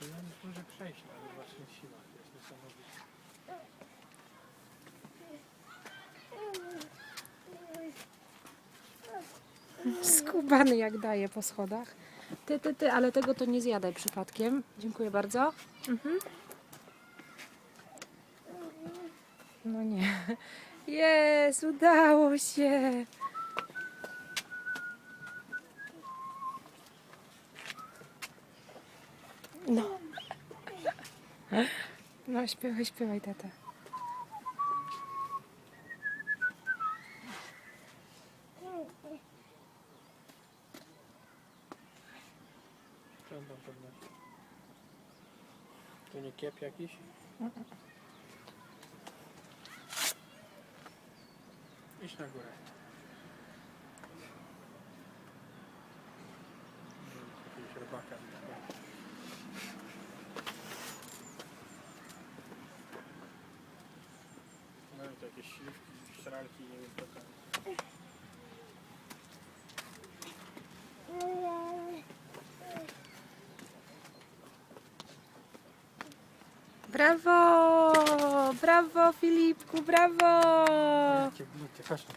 To Przynajmniej może przejść, ale w waszych siłach jest niesamowite. Skubany jak daje po schodach. Ty, ty, ty, ale tego to nie zjadaj przypadkiem. Dziękuję bardzo. Mhm. No nie. Jest, udało się. No. No, śpiewaj, śpiewaj, tata. Tam podnosi? To nie kiep jakiś? Idź na górę. Jakiegoś robaka to jakieś śliwki, szranki, nie wiem co tam. Brawo! Brawo, Filipku, brawo! Jakie gluty, chodź tu.